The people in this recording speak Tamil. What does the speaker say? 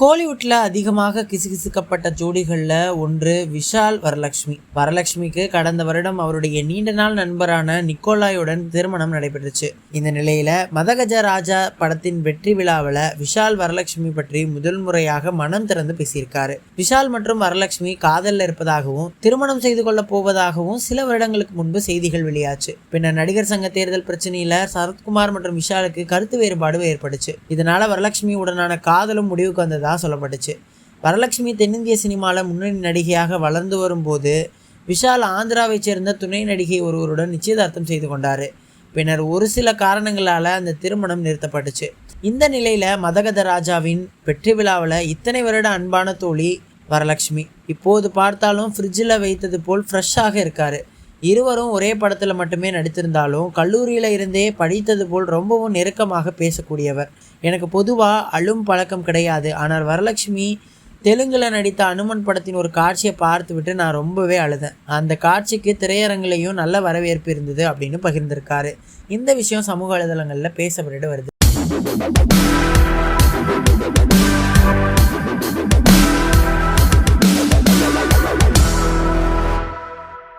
கோலிவுட்டில் அதிகமாக கிசுகிசுக்கப்பட்ட ஜோடிகளில் ஒன்று விஷால் வரலட்சுமி. வரலட்சுமிக்கு கடந்த வருடம் அவருடைய நீண்ட நாள் நண்பரான நிக்கோலாயுடன் திருமணம் நடைபெற்றுச்சு. இந்த நிலையில் மதகஜ ராஜா படத்தின் வெற்றி விழாவில் விஷால் வரலட்சுமி பற்றி முதல் முறையாக மனம் திறந்து பேசியிருக்காரு. விஷால் மற்றும் வரலட்சுமி காதலில் இருப்பதாகவும் திருமணம் செய்து கொள்ளப் போவதாகவும் சில வருடங்களுக்கு முன்பு செய்திகள் வெளியாச்சு. பின்னர் நடிகர் சங்க தேர்தல் பிரச்சனையில் சரத்குமார் மற்றும் விஷாலுக்கு கருத்து வேறுபாடு ஏற்பட்டுச்சு. இதனால வரலட்சுமி உடனான காதலும் முடிவுக்கு வந்ததா சொல்லப்பட்டுச்சு. வரலட்சுமி தென்னிந்திய சினிமாவில் முன்னணி நடிகையாக வளர்ந்து வரும்போது விஷால் ஆந்திராவைச் சேர்ந்த துணை நடிகை ஒருவருடன் நிச்சயதார்த்தம் செய்து கொண்டார். பின்னர் ஒரு சில காரணங்களால் அந்த திருமணம் நிறுத்தப்பட்டுச்சு. இந்த நிலையில் மதகத ராஜாவின் வெற்றி விழாவில் இத்தனை வருட அன்பான தோழி வரலட்சுமி. இப்போது பார்த்தாலும் ஃப்ரிட்ஜில் வைத்தது போல் ஃப்ரெஷ்ஷாக இருக்காரு. இருவரும் ஒரே படத்தில் மட்டுமே நடித்திருந்தாலும் கல்லூரியில் இருந்தே படித்தது போல் ரொம்பவும் நெருக்கமாக பேசக்கூடியவர். எனக்கு பொதுவாக அழும் பழக்கம் கிடையாது. ஆனால் வரலட்சுமி தெலுங்கில் நடித்த அனுமன் படத்தின் ஒரு காட்சியை பார்த்துவிட்டு நான் ரொம்பவே அழுதேன். அந்த காட்சிக்கு திரையரங்குலையும் நல்ல வரவேற்பு இருந்தது அப்படின்னு பகிர்ந்திருக்காரு. இந்த விஷயம் சமூக வலைதளங்களில் பேசப்பட்டு வருது.